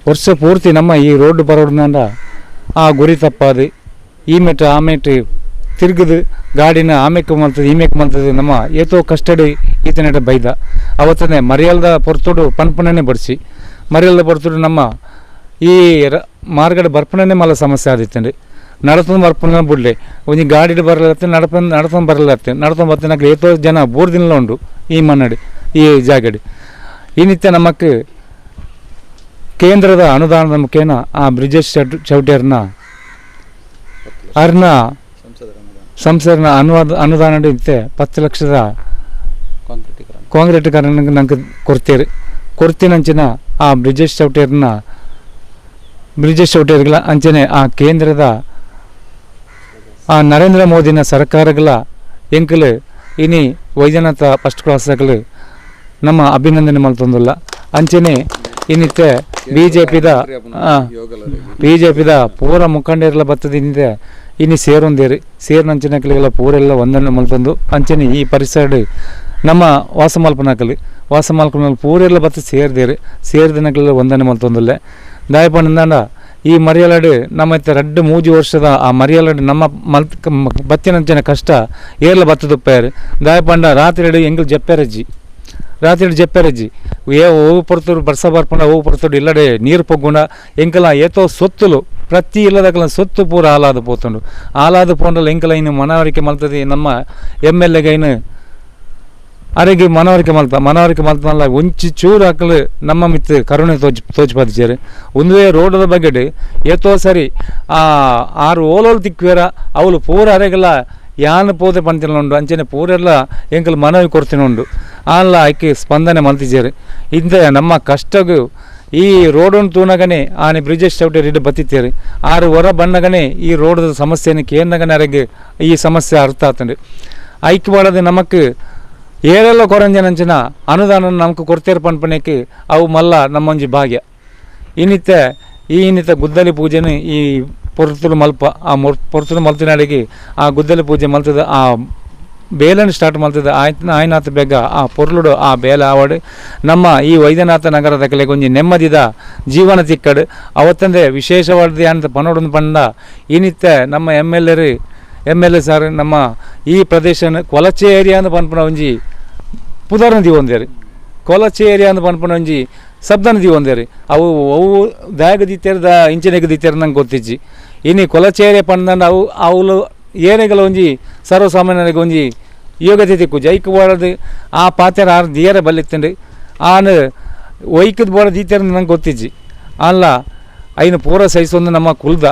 S4: ವರ್ಷ ಪೂರ್ತಿ ನಮ್ಮ ಈ ರೋಡ್ ಬರೋಡ್ನಂದ ಆ ಗುರಿ ತಪ್ಪಾದಿ. ಈ ಮೆಟ್ಟು ಆ ಮೆಟ್ಟು ತಿರುಗಿದು ಗಾಡಿನ ಆಮೇಕ ಮಲ್ತದೆ ಮೇಕೆ ಮಲ್ತದೆ ನಮ್ಮ ಏತೋ ಕಸ್ಟಡಿ ಈತನೆಟ ಬೈದ. ಅವತ್ತನೆ ಮರಿಯಲ್ದ ಪೊರ್ತುಡು ಪನ್ಪಣನೆ ಬಡಿಸಿ. ಮರಿಯಲ್ದ ಪೊರ್ತುಡು ನಮ್ಮ ಈ ರ ಮಾರ್ಗಡೆ ಬರ್ಪಣನೆ ಮಲ್ಲ ಸಮಸ್ಯೆ ಆದಿತ್ತೇನೆ ನಡತಂದು ಬರ್ಪಣ ಬಿಡ್ಲಿ. ಒಂಜಿ ಗಾಡಿ ಬರಲತ್ತೆ ನಡಪ ನಡ್ತಂದು ಬರಲತ್ತೆ. ನಡ್ತಂದು ಬರ್ತೇನೆ ಏತೋ ಜನ ಬೋರ್ ದಿನ ಉಂಡು ಈ ಮನ್ನಡಿ ಈ ಜಾಗಡಿ. ಈ ನಿತ್ಯ ನಮಕ್ ಕೇಂದ್ರದ ಅನುದಾನದ ಮುಖೇನ ಆ ಬ್ರಿಜೇಶ್ ಚೌಟ್, ಚೌಟ್ಯರ್ನ ಅರ್ನ ಸಂಸರ್ನ ಅನುವಾದ ಅನುದಾನ ಇತ್ತೆ ಪತ್ತು ಲಕ್ಷದ ಕಾಂಕ್ರೀಟೀಕರಣ ನಂಗೆ ಕೊಡ್ತೀರಿ. ಕೊಡ್ತೀನಂಚಿನ ಆ ಬ್ರಿಜೇಶ್ ಚೌಟೇರ್ನ ಬ್ರಿಜೇಶ್ ಚೌಟೇರ್ಗಳ ಅಂಚನೆ ಆ ಕೇಂದ್ರದ ಆ ನರೇಂದ್ರ ಮೋದಿನ ಸರ್ಕಾರಗಳ ಎಂಕಲು ಇನಿ ವೈದ್ಯನಾಥ ಫಸ್ಟ್ ಕ್ಲಾಸ್ಗಳು ನಮ್ಮ ಅಭಿನಂದನೆ ಮಲ್ತೊಂದುಲ್ಲ ಅಂಚನೆ ಏನಿತ್ತೆ ಬಿ ಜೆ ಪಿದ ಬಿ ಜೆ ಪೂರ ಮುಖಂಡರೆಲ್ಲ ಬತ್ತದ ಏನಿದೆ ಇನ್ನು ಸೇರೊಂದೇರಿ ಸೇರ್ನಂಚಿನಕಲಿಗೆಲ್ಲ ಪೂರೆಲ್ಲ ಒಂದನ್ನು ಮಲ್ತಂದು ಅಂಚನೆ ಈ ಪರಿಸರ ನಮ್ಮ ವಾಸ ಮಲ್ಪನಕಲಿ ವಾಸ ಮಲ್ಪನಲ್ಲಿ ಪೂರೆಲ್ಲ ಬತ್ತ ಸೇರಿದೇರಿ ಸೇರಿದಿನಕಲೆಲ್ಲ ಒಂದನ್ನು ಮಲ್ತಂದಲ್ಲೇ ದಾಯಪಂಡ ಈ ಮರಿಯಲಾಡು ನಮ್ಮ ಇತ್ತ ರೆಡ್ ಮೂಜಿ ವರ್ಷದ ಆ ಮರಿಯಲಾಡು ನಮ್ಮ ಮಲ್ತ್ ಬತ್ತಿನಂಚಿನ ಕಷ್ಟ ಏರ್ಲ ಬತ್ತದಪ್ಪ ದಾಯಪಂಡ ರಾತ್ರಿ ಹೆಂಗಲ್ ಜಪ್ಪಾರಜ್ಜಿ ರಾತ್ರಿ చెప్పారజ్జి ಏ ಓವು ಪೊರ್ತುಡು ಬರ್ಸ ಬರ್ಪಂಡ ఇల్లడే నీరు ಇಲ್ಲಡೆ ನೀರು ఏతో ಎಂಕಲ ಏತೋ ಸೊತ್ತುಲು, ಪ್ರತಿ ಇಲ್ಲದಕಲ ಸೊತ್ತು ಪೂರ ಆಲಾದ ಪೋತುಂಡು. ಆಲಾದ ಪೋಂಡಲ್ಲ ಎಂಕಲ ಇನ್ನು ಮನವರಿಕೆ ಮಲ್ತದೆ, ನಮ್ಮ ಎಂ ಎಲ್ ಎಗೈನು ಅರೆಗೆ ಮನವರಿಕೆ ಮಲ್ತ, ಮನವರಿಕೆ ಮಲ್ತನಲ್ಲ ಒಂಚಿ ಚೂರು ಹಾಕಲು ನಮ್ಮ ಮಿತ್ ಕರುಣೆ ತೋಚ್ ತೋಚ್ಪಾದಿದ್ದಾರೆ ಒಂದು ವೇ ರೋಡದ ಬಗ್ಗೆ ಏತೋ ಸರಿ, ಆ, ಆರು ಓಲೋಲ್ ತಿಕ್ವೇರ ಅವಳು ಪೂರ ಅರೆಗೆಲ್ಲ ಯಾನ್ ಪೋದೆ ಉಂಡು, ಅಂಚನೆ ಪೂರೆಲ್ಲ ಎಂಕಲ್ ಮನವಿ ಕೊಡ್ತೀನಿ ಉಂಡು. ಆಲ್ಲ ಆಯ್ಕೆ ಸ್ಪಂದನೆ ಮಲ್ತಿದ್ದಾರೆ ಇಂದ ನಮ್ಮ ಕಷ್ಟಗೂ ಈ ರೋಡನ್ನು ತೂನಗನೆ ಆನೆ ಬ್ರಿಜೇಶ್ ಚೌಟಿ ರಿಡ್ ಬತ್ತಿತ್ತೇರಿ. ಆರು ಹೊರ ಬಣ್ಣಗನೆ ಈ ರೋಡದ ಸಮಸ್ಯೆನ ಕೇಂದ್ರಗನೆ ಅರಗೆ ಈ ಸಮಸ್ಯೆ ಅರ್ಥ ಆತಂಡು. ಬಾಳದೆ ನಮಕ್ ಏರೆಲ್ಲ ಕೊರಂಜನಂಚಿನ ಅನುದಾನ ನಮಕ್ ಕೊಡ್ತೇರು ಪನ್ಪಣಕ್ಕೆ ಅವು ಮಲ್ಲ ನಮ್ಮೊಂಜಿ ಭಾಗ್ಯ. ಇನ್ನಿತ್ತ ಈ ಇನ್ನಿತ್ತ ಗುದ್ದಲಿ ಪೂಜೆನೇ ಈ ಆ ಮೊರ್ ಪೊರ್ತುಲು ಮಲ್ತಿನಾಡಿಗೆ ಆ ಗುದ್ದಲ ಪೂಜೆ ಮಲ್ತದ, ಆ ಬೇಲನ್ನು ಸ್ಟಾರ್ಟ್ ಮಾಡ್ತದೆ ಆಯ್ತು, ಆಯ್ನಾಥ ಬೆಗ್ಗ ಆ ಪೊರ್ಲುಡು, ಆ ಬೇಲ ಆವಡು ನಮ್ಮ ಈ ವೈದ್ಯನಾಥ ನಗರದ ಕಲೆ ನೆಮ್ಮದಿದ ಜೀವನ ತಿಕ್ಕಡು. ಅವತ್ತಂದೆ ವಿಶೇಷವಾದ ಅಂತ ಪನೋಡನ್ನು ಪಂಡ ಇನ್ನಿತ್ತ ನಮ್ಮ ಎಂ ಎಲ್ ಎರು ಎಂ ಎಲ್ ಎ ಸರ್, ನಮ್ಮ ಈ ಪ್ರದೇಶ ಕೊಲಚೆ ಏರಿಯಾ ಅಂತ ಪನ್ಪನ ಒಂಜಿ ಪುದರ್ನ ಒಂದೇರಿ. ಕೊಲಚೆ ಏರಿಯಾ ಅಂತ ಪನ್ಪನ ಒಂಜಿ ಸಬ್ದನ ನದಿ ಒಂದೇರಿ. ಅವು ಅವು ದಾಯಗ ದಿತ್ತೇರದ ಇಂಚಿನೆಗ ದಿತ್ತೇರ ನಂಗೆ ಗೊತ್ತಿಜ್ಜಿ. ಪಂಡ ಅವು ಅವಳು ಏನೆಗಳ ಒಂಜಿ ಸರ್ವಸಾಮಾನ್ಯರಿಗೆ ಒಂಜಿ ಯೋಗ್ಯತೆ ತಿಕ್ಕು ಜೈಕ್ ಬೋಡದು ಆ ಪಾತ್ರ ಆರು ದಿಯರ ಬಲ್ಲಿತ್ತಂಡು ಆನ ಒಯ್ಕದ ಬೋಡ ದೀತರ ನಂಗೆ ಗೊತ್ತಿಜ್ಜಿ. ಅಲ್ಲ, ಐನು ಪೂರ ಸಹಿಸೊಂದು ನಮ್ಮ ಕುಲ್ದ.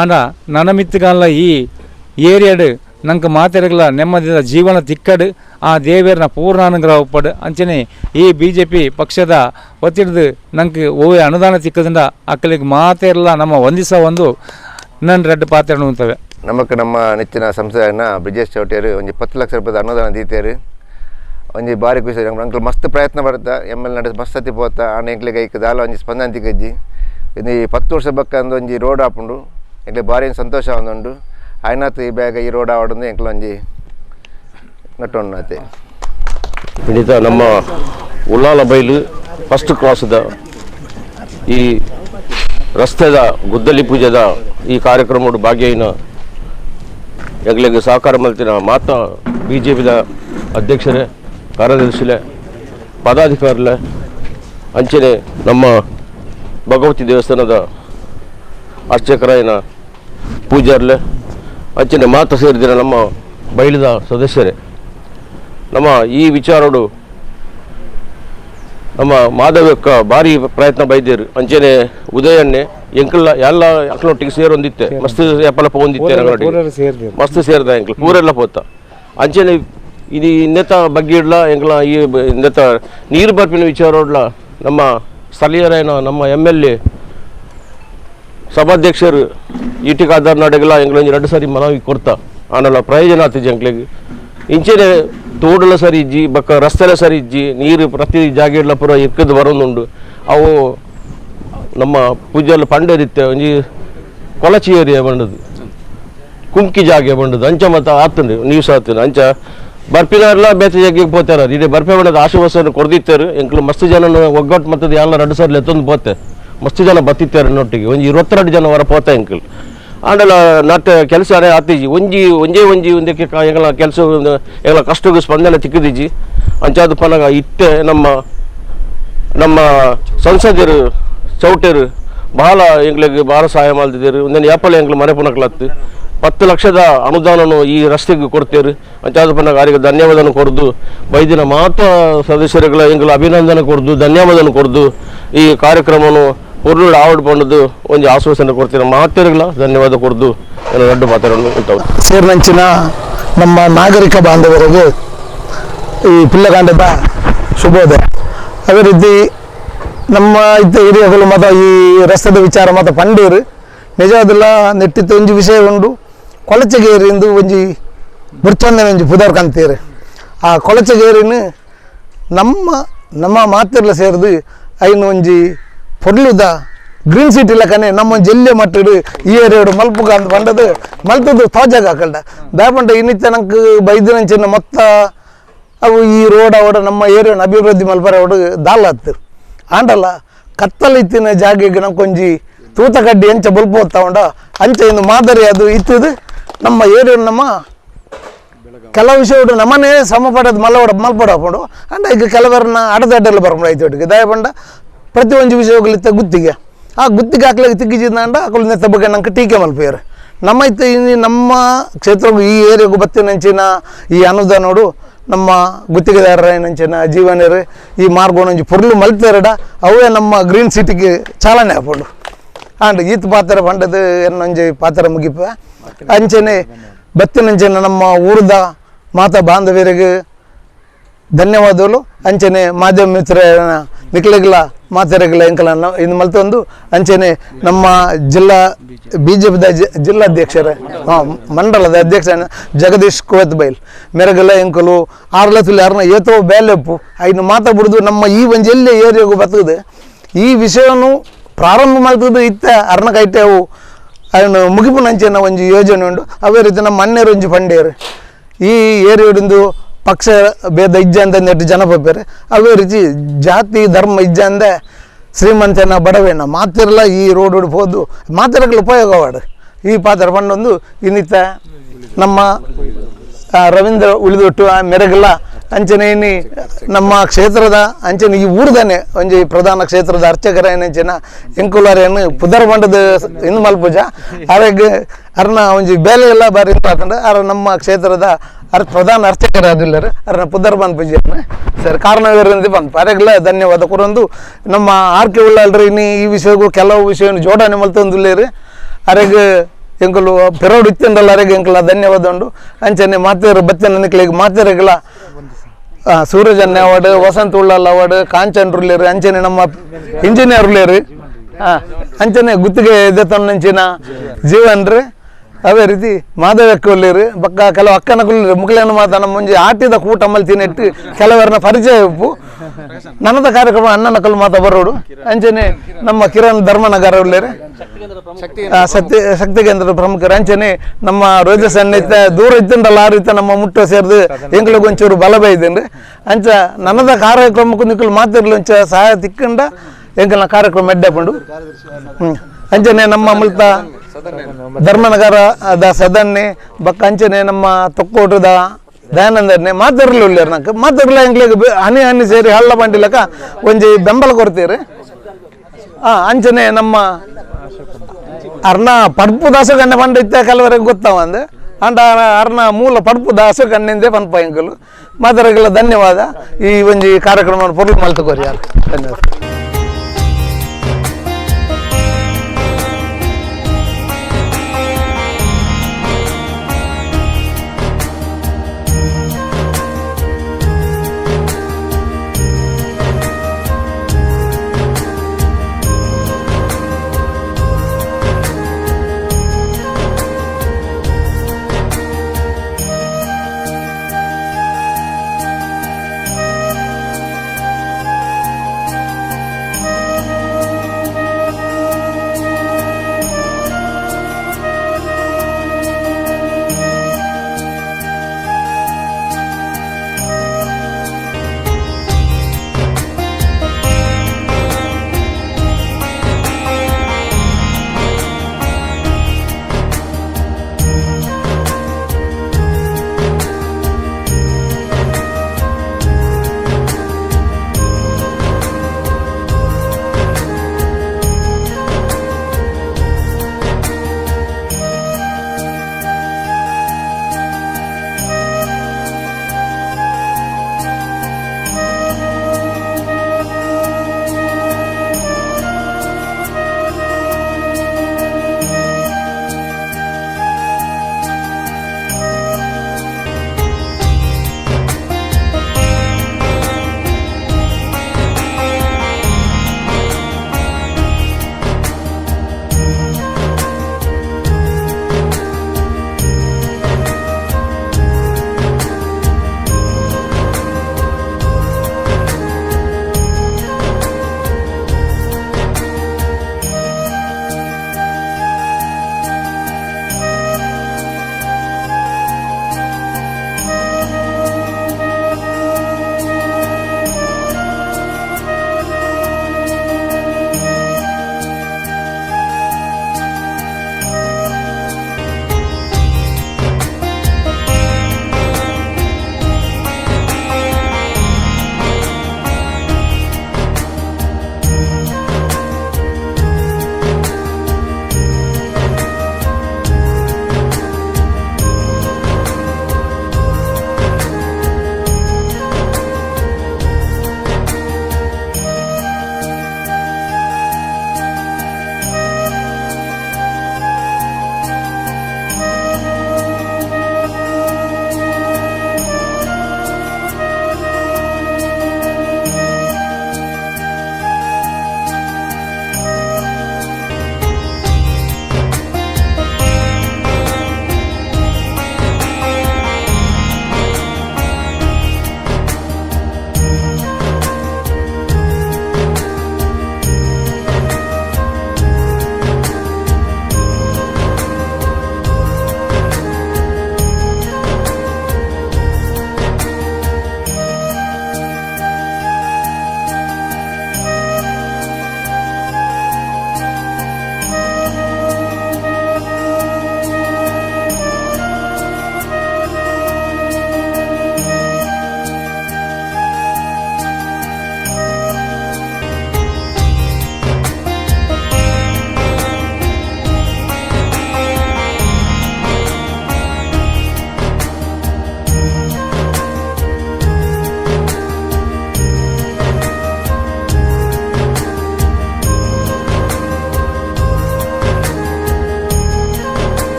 S4: ಆನ ನನ್ನ ಈ ಏರಿಯಾಡು ನಂಗೆ ಮಾತೆರಗಲ ನೆಮ್ಮದಿದ ಜೀವನ ತಿಕ್ಕಡು, ಆ ದೇವೇರನ ಪೂರ್ಣಾನುಗ್ರಹ ಒಪ್ಪಡು ಅಂಚನೆ ಈ ಬಿ ಜೆ ಪಿ ಪಕ್ಷದ ಒತ್ತಿಡ್ದು ನಂಗೆ ಓವೆ ಅನುದಾನ ತಿಕ್ಕದಿಂದ ಅಕ್ಕಲಿಗೆ ಮಾತೆರಲ್ಲ ನಮ್ಮ ಒಂದಿಸ ಒಂದು ನನ್ನ ರೆಡ್ ಪಾತ್ರೆ ಅಂತವೆ
S5: ನಮಗೆ ನಮ್ಮ ನೆಚ್ಚಿನ ಸಂಸ್ಥೆಯನ್ನು ಬ್ರಿಜೇಶ್ ಚೌಟಿಯರು ಒಂಜಿ ಪತ್ತು ಲಕ್ಷ ರೂಪಾಯಿ ಅನುದಾನ ದೀತೇರು ಒಂಜಿ ಬಾರಿ ಖುಷಿ ಅಂಕಲ್ ಮಸ್ತ್ ಪ್ರಯತ್ನ ಬರುತ್ತಾ ಎಂ ಎಲ್ ನಡೆಸಿ ಮಸ್ತ್ ಸತಿ ಪೋತ ಆ ನೆಂಕ್ಲಿಗೆ ಐಕ್ ದಾಲ ಒಂಜಿ ಸ್ಪಂದನ ತಿಕ್ಕಜ್ಜಿ. ಇದು ಈ ಪತ್ತು ವರ್ಷ ಬಕ್ಕ ಅಂದು ಒಂಜಿ ರೋಡ್ ಆಪುಂಡು ಎಂಕ್ಲೆ ಬಾರಿ ಸಂತೋಷ ಒಂದುಂಡು. ಆಯ್ನಾತ್ ಈ ಬ್ಯಾಗ ಈ ರೋಡ್ ಆವಡೊಂದು ಎಂಕ್ಲ ಒಂಜಿ ನಟ್ಟೊಣ್ಣಾತೆ
S6: ಖಂಡಿತ ನಮ್ಮ ಉಳ್ಳಾಲ ಬೈಲು ಫಸ್ಟ್ ಕ್ರಾಸ್ದ ಈ ರಸ್ತೆದ ಗುದ್ದಲಿ ಪೂಜೆದ ಈ ಕಾರ್ಯಕ್ರಮದ ಭಾಗ್ಯನ ಎಗ್ಲಿಗೆ ಸಹಕಾರ ಮಲ್ತಿನ ಮಾತ ಬಿ ಜೆ ಪಿದ ಅಧ್ಯಕ್ಷರೇ, ಕಾರ್ಯದರ್ಶಿಲೆ, ಪದಾಧಿಕಾರಿಲೆ, ಅಂಚನೆ ನಮ್ಮ ಭಗವತಿ ದೇವಸ್ಥಾನದ ಅರ್ಚಕರಾಯನ ಪೂಜಾರ್ಲೆ, ಅಂಚನೆ ಮಾತ ಸೇರಿದಿನ ನಮ್ಮ ಬಯಲದ ಸದಸ್ಯರೇ. ನಮ್ಮ ಈ ವಿಚಾರಡು ನಮ್ಮ ಮಾಧವಕ್ಕ ಭಾರಿ ಪ್ರಯತ್ನ ಬೈದೇರು. ಅಂಚನೆ ಉದಯನ್ನೆ ಎಂಕಲ್ಲ ಎಲ್ಲ ಅಕ್ಲೊಟ್ಟಿಗೆ ಸೇರೊಂದಿತ್ತೆ. ಮಸ್ತ್ ಎಪ್ಪಲ ಪೋಂದಿತ್ತೆ ಮಸ್ತ್ ಸೇರ್ದ ಎಂಕಲ್ ಪೂರೆಲ್ಲ ಪೋತ ಅಂಚೆನೆ ಇದು ಇನ್ನೆತ ಬಗ್ಗೆ ಇಡ್ಲ ಎಂಕಲ ಈ ಇನ್ನೆತ್ತ ಇನ್ನೆತ ನೀರು ಬರ್ಪಿನ ವಿಚಾರ ಇಡ್ಲ. ನಮ್ಮ ಸ್ಥಳೀಯರೇನ ನಮ್ಮ ಎಂ ಎಲ್ ಎ ಸಭಾಧ್ಯಕ್ಷರು ಈಟಿ ಆಧಾರ ನಡೆಗಲ ಎಂಗ್ಲೊಂದು ಎರಡು ಸಾರಿ ಮನವಿ ಕೊಡ್ತಾ. ಆನಲ್ಲ ಪ್ರಯೋಜನ ಆಗ್ತದೆ ಎಂಕ್ಲಿಗೆ ಇಂಚೆನೆ ತೋಡಲ ಸರಿ ಇಜ್ಜಿ ಬಕ್ಕ ರಸ್ತೆಲ ಸರಿ ಇಜ್ಜಿ ನೀರು ಪ್ರತಿ ಜಾಗೆಡ್ಲ ಪೂರ ಎಕ್ಕದು ಬರೋದುಂಡು. ಅವು ನಮ್ಮ ಪೂಜೆಲ್ಲ ಪಂಡರಿತ್ತೆ, ಒಂಜಿ ಕೊಲಚಿ ಏರಿಯ ಬಂಡದು ಕುಂಕಿ ಜಾಗೆ ಬಂಡದು ಅಂಚ ಮತ್ತ ಆತುಂಡು ನೀವು ಸಹ ಆತಂಡು ಅಂಚ ಬರ್ಪಿನಾರ್ಲ ಬೇತ ಜಾಗಕ್ಕೆ ಪೋತಾರ ಇಡೀ ಬರ್ಪೆ ಬಂಡದ ಆಶೀರ್ವಾಸನ ಕೊಡ್ದಿತ್ತಾರೆ ಎಂಕ್ಲು ಮಸ್ತ್ ಜನ ಒಗ್ಗಟ್ಟು ಮತ್ತದ ಎಲ್ಲ ಎರಡು ಸರ್ಲಿ ಎತ್ತೊಂದು ಪೋತೆ ಮಸ್ತ್ ಜನ ಬತ್ತಿತ್ತಾರೆ ನೊಟ್ಟಿಗೆ ಒಂದು ಇರುವತ್ತೆರಡು ಜನ ವರ ಪೋತೆ ಎಂಕ್ಲು. ಆಂಡಲ ನಟ್ ಕೆಲಸ ಆತೀಜಿ ಒಂಜಿ, ಒಂಜೇ ಒಂಜಿ ಒಂದಕ್ಕೆ ಎಂಗಳ ಕೆಲಸ ಎಲ್ಲ ಕಷ್ಟಗೂ ಸ್ಪಂದನೆ ತಿಕ್ಕಿದೀಜಿ ಅಂಚಾದ ಪನಗ ಇತ್ತೆ ನಮ್ಮ ನಮ್ಮ ಸಂಸದರು ಚೌಟರು ಬಹಳ ಎಂಗ್ಲಿಗೆ ಬಹಳ ಸಹಾಯ ಮಾಡ್ತಿದ್ದೀರಿ. ಒಂದೇ ಯಾಪಲ್ಲಿ ಎಂಗ್ಲು ಮನೆ ಪುನಕ್ಲತ್ತು ಪತ್ತು ಲಕ್ಷದ ಅನುದಾನನು ಈ ರಸ್ತೆಗೆ ಕೊಡ್ತೇರು ಅಂಚಾದ ಪನಗ ಅವರಿಗೆ ಧನ್ಯವಾದನ ಕೊಡ್ದು, ಬೈದಿನ ಮಾತ ಸದಸ್ಯರುಗಳ ಎಂಗ್ಲು ಅಭಿನಂದನೆ ಕೊಡ್ದು, ಧನ್ಯವಾದನ ಕೊಡ್ದು, ಈ ಕಾರ್ಯಕ್ರಮವನ್ನು ಪೂರ್ಣ ಆವಡ್ ಬಂದದ್ದು ಒಂದು ಆಶ್ವಾಸನೆ ಕೊಡ್ತೀನಿ. ಮಾತಿರಲ್ಲ ಧನ್ಯವಾದ ಕೊಡ್ದು ಎಲ್ಲ ದೊಡ್ಡ ಮಾತಾಡೋದು ಸೇರ್
S7: ನಂಚಿನ ನಮ್ಮ ನಾಗರಿಕ ಬಾಂಧವರಿಗೆ ಈ ಪಿಲ್ಲಕಾಂಡದ ಶುಭೋದಯ. ಅದೇ ರೀತಿ ನಮ್ಮ ಇತ್ತ ಹಿರಿಯಗಳು ಮತ ಈ ರಸ್ತೆದ ವಿಚಾರ ಮತ ಪಂಡೇರು. ನಿಜವಾದಲ್ಲ ನೆಟ್ಟಿತ್ತ ಒಂಜಿ ವಿಷಯ ಉಂಡು. ಕೊಳಚಗೇರಿಂದು ಒಂಜಿ ಬುರ್ಚಂದನ ಒಂಜಿ ಪುದರ್ ಕಂತೀರಿ. ಆ ಕೊಳಚಗೇರಿನ ನಮ್ಮ ನಮ್ಮ ಮಾತೆರ್ಲ ಸೇರಿದು ಐನು ಒಂಜಿ ಪೊರ್ಲುದ ಗ್ರೀನ್ ಸಿಟಿ ಲಕ್ಕನೆ ನಮ್ಮ ಜಲ್ಲೆ ಮಟ್ಟಡು ಈ ಏರಿಯಾಡು ಮಲ್ಪುಗ ಅಂತ ಪಂಡದು ಮಲ್ತದ್ದು ತೋಜಾಗ ಹಾಕಲ್ಡ ದಾಪಂಡ ಇನ್ನಿತ್ತ ನಂಗೆ ಬೈದಿನಂಚಿನ ಮೊತ್ತ, ಅವು ಈ ರೋಡ್ ಅವಡ ನಮ್ಮ ಏರಿಯನ್ ಅಭಿವೃದ್ಧಿ ಮಲ್ಪರ ಅವಡು ದಾಲ್ ಹತ್ತು ಆಂಡಲ್ಲ ಕತ್ತಲಿತ್ತಿನ ಜಾಗೆಗೆ ನಂಗೊಂಜಿ ತೂತ ಕಡ್ಡಿ ಬಲ್ಪು ಉಂಡ ಅಂಚ ಇಂದು ಮಾದರಿ ಅದು ಇತ್ತದು, ನಮ್ಮ ಏರಿಯಾ ನಮ್ಮ ಕೆಲವು ವಿಷಯಗಳು ನಮ್ಮನೆ ಸಮಪಡದ ಮಲ್ಲವಡ ಹಾಕೊಂಡು ಅಂಡ ಈಗ ಕೆಲವರನ್ನ ಅಡದಡ್ಡಲ್ಲಿ ಬರ್ಕೊಂಡು ಐತಿ ಒಟ್ಟಿಗೆ. ದಯಪಂಡ ಪ್ರತಿ ಒಂದು ವಿಷಯಗಳಿತ್ತ ಗುತ್ತಿಗೆ. ಆ ಗುತ್ತಿಗೆ ಹಾಕ್ಲಿಕ್ಕೆ ತಿಗ್ಗಿಜಿದಂಡ ನೆತ್ತ ಬಗ್ಗೆ ನಂಗೆ ಟೀಕೆ ಮಲ್ಪೇರು ನಮ್ಮ ಇತ್ತ ನಮ್ಮ ಕ್ಷೇತ್ರ ಈ ಏರಿಯಾಗೂ ಬತ್ತಿನಂಚಿನ ಈ ಅನುದಾನೋಡು ನಮ್ಮ ಗುತ್ತಿಗೆದಾರರ ಏನಂಚಿನ ಜೀವನರು ಈ ಮಾರ್ಗೋಣಂಜಿ ಪೊರ್ಲು ಮಲ್ಪೇರಡ ಅವೇ ನಮ್ಮ ಗ್ರೀನ್ ಸಿಟಿಗೆ ಚಾಲನೆ ಹಾಕೊಂಡು ಆಂಡ್ ಈತ್ ಪಾತ್ರ ಪಂಡದ ಎನ್ನೊಂಜಿ ಪಾತ್ರ ಮುಗಿಪ ಅಂಚನೆ ಬತ್ತಿನಂಚಿನ ನಮ್ಮ ಊರದ ಮಾತಾ ಬಾಂಧವ್ಯರಿಗೆ ಧನ್ಯವಾದಗಳು. ಅಂಚನೆ ಮಾಧ್ಯಮ ಮಿತ್ರ ನಿಕ್ಲೆಗ್ಲ ಮಾತಾರೆಗಳ ಎಂಕಲ ಇನ್ನು ಮಲ್ತೊಂದು ಅಂಚೆನೆ ನಮ್ಮ ಜಿಲ್ಲಾ ಬಿ ಜೆ ಪಿದ ಜಿಲ್ಲಾಧ್ಯಕ್ಷರ ಮಂಡಲದ ಅಧ್ಯಕ್ಷ ಜಗದೀಶ್ ಕುವತ್ ಬೈಲ್. ಮೆರಗಲ ಎಂಕಲು ಆರ್ಲ ತುಲಿ ಅರ್ನ ಏತೋ ಬೇಲೆಪ್ಪು. ಐನು ಮಾತಾಡ್ಬಿಡ್ದು ನಮ್ಮ ಈ ಒಂದು ಎಲ್ಲೇ ಏರಿಯಾಗೂ ಬರ್ತದೆ. ಈ ವಿಷಯವನ್ನು ಪ್ರಾರಂಭ ಮಾಡ್ತದ್ದು ಇತ್ತ ಅರ್ನ ಕೈಟೇವು ಅವನು ಮುಗಿಪು ನಂಚಿನ ಒಂದು ಯೋಜನೆ ಉಂಟು. ಅವೇ ರೀತಿ ನಮ್ಮ ಮಣ್ಣೇರು ಒಂಜಿ ಪಂಡೇರು ಈ ಏರಿಯಾಡಿಂದು ಪಕ್ಷ ಭೇದ ಇಜ್ಜೆ ಅಂತ ನೆಟ್ಟು ಜನ ಬರ್ಬೇರೆ ಅದೇ ರೀತಿ ಜಾತಿ, ಧರ್ಮ, ಇಜ್ಜ ಅಂದೆ ಶ್ರೀಮಂತನ ಬಡವೇನ. ಮಾತಿರಲ್ಲ ಈ ರೋಡ್ ಹೋದು ಮಾತಿರಕ್ಕೆ ಉಪಯೋಗವಾಡು ಈ ಪಾತ್ರ ಬಂದೊಂದು ಇನ್ನಿತ ನಮ್ಮ ರವೀಂದ್ರ ಉಳಿದೊಟ್ಟು ಆ ಮೆರಗಲ್ಲ ಅಂಚನೆ ನಮ್ಮ ಕ್ಷೇತ್ರದ ಅಂಚನೆ ಈ ಊರ್ದನೆ, ಒಂಜಿ ಪ್ರಧಾನ ಕ್ಷೇತ್ರದ ಅರ್ಚಕರ ಏನಂಚಿನ ಎಂಕುಲಾರ ಏನು ಪುದರ್ ಬಂಡದ ಇನ್ನು ಮಲ್ಪುಜ ಅರೆಗ್ ಅರ್ನ ಒಂಜಿ ಬೇಲೆ ಎಲ್ಲ ಬಾರಿ ಇಂಪಾರ್ಟೆಂಟ್ ಅರ ನಮ್ಮ ಕ್ಷೇತ್ರದ ಅರ್ ಪ್ರಧಾನ ಅರ್ಚಕರ ಅದಿಲ್ಲರು ಅರ್ನ ಪುದರ್ ಬಂದ್ ಪೂಜೆ ಸರ್ ಕಾರಣವೇರಿಂದ ಬಂದು ಅರೆಗ್ಲ ಧನ್ಯವಾದ. ಕೊರೊಂದು ನಮ್ಮ ಆರ್ ಕೆ ಉಳ್ಳಲ್ರಿ ಇನ್ನು ಈ ವಿಷಯಗೂ ಕೆಲವು ವಿಷಯ ಜೋಡಣೆ ಮಲ್ತೊಂದುಲ್ಲೇರಿ ಅರೆಗ್ ಎಂಕಲು, ಪೆರೋಡು ಇತ್ತಂಡಲ್ಲ ಅರೆಗೆ ಎಂಕಲ ಧನ್ಯವಾದ ಉಂಡು. ಅಂಚನೆ ಮಾತೇರು ಬಚ್ಚನ ನಿಕ್ಲಿಗೆ ಮಾತೇರೆಗಳ ಆ, ಸೂರಜನ್ ಅವಾರ್ಡ್ ವಸಂತ ಉಳ್ಳಲ್ ಅವಾರ್ಡ್ ಕಾಂಚನ್ ರುಲೇರು ಅಂಚನೆ ನಮ್ಮ ಇಂಜಿನಿಯರ್ ಉಳ್ಳೇರಿ ಆ, ಅಂಚನೆ ಗುತ್ತಿಗೆ ಇದೆ ಜೀವನ್ ರೀ ಅದೇ ರೀತಿ ಮಾಧವಕ್ಕೆ ಒಳ್ಳೇರು ಬಕ್ಕ ಕೆಲವು ಅಕ್ಕನ ಕುಳ್ಳೇರು ಮುಗಿಲನ್ನು ಮಾತ ನಮ್ಮ ಮುಂಜೆ ಆಟಿದ ಕೂಟ ಮಲ್ ತಿನ್ನಿಟ್ಟು ಕೆಲವರನ್ನ ಪರಿಚಯ ಉಪ್ಪು ನನ್ನದ ಕಾರ್ಯಕ್ರಮ ಅಣ್ಣನ ಕಲ್ಲು ಮಾತ ಬರೋಡು. ಅಂಚನೆ ನಮ್ಮ ಕಿರಣ್ ಧರ್ಮನಗರ ಆ, ಶಕ್ತಿ ಶಕ್ತಿ ಕೇಂದ್ರದ ಪ್ರಮುಖರು. ಅಂಚನೆ ನಮ್ಮ ರೋಜ ಸಣ್ಣ ಇತ್ತ ದೂರ ಇತ್ತಂಡಲ್ಲ ಆ ರೀತಿ ನಮ್ಮ ಮುಟ್ಟ ಸೇರಿದು ಎಂಕ್ಳಿಗೆ ಒಂಚೂರು ಬಲ ಬೈದೇನ್ರಿ ಅಂಚ ನನ್ನದ ಕಾರ್ಯಕ್ರಮಕ್ಕೂ ನಿಕ್ಕಲು ಮಾತಿರ್ಲಿ ಒಂಚ ಸಹಾಯ ತಿಕ್ಕಂಡ ಎಂಕಲ್ನ ಕಾರ್ಯಕ್ರಮ ಎಡ್ಡೆಪಂಡು ಹ್ಮ್. ಅಂಚನೆ ನಮ್ಮ ಮುಲ್ತ ಧರ್ಮನಗರ ದ ಸದನ್ನೆ ಬಕ್ಕ ಅಂಚನೆ ನಮ್ಮ ತೊಕ್ಕೋಟದ ದಯಾನಂದರ್ನೆ ಮಾತಿರ್ಲಿ ಉಳ್ಳೇರು ನಂಗೆ ಮಾತಿರ್ಲ ಎಂಕ್ಲಿಗೆ ಬೆ- ಹನಿ ಹನಿ ಸೇರಿ ಹಳ್ಳ ಬಂಡಿಲಕ ಒಂಜಿ ಬೆಂಬಲ ಕೊಡ್ತೀರಿ? ಆ, ಅಂಚನೆ ನಮ್ಮ ಅರ್ನ ಪಡ್ಪು ದಾಸ ಕಣ್ಣೆ ಪಂಡ ಇತ್ತ ಕೆಲವರಿಗೆ ಗೊತ್ತಾವ ಅಂದೆ. ಅಂಡ ಅರ್ನ ಮೂಲ ಪಡ್ಪು ದಾಸ ಎಂಕಲು ಮಾತರಗೆಲ್ಲ ಧನ್ಯವಾದ. ಈ ಒಂಜಿ ಕಾರ್ಯಕ್ರಮವನ್ನು ಪೊರ್ಲು ಮಲ್ತುಕೋರಿ ಯಾರು? ಧನ್ಯವಾದ.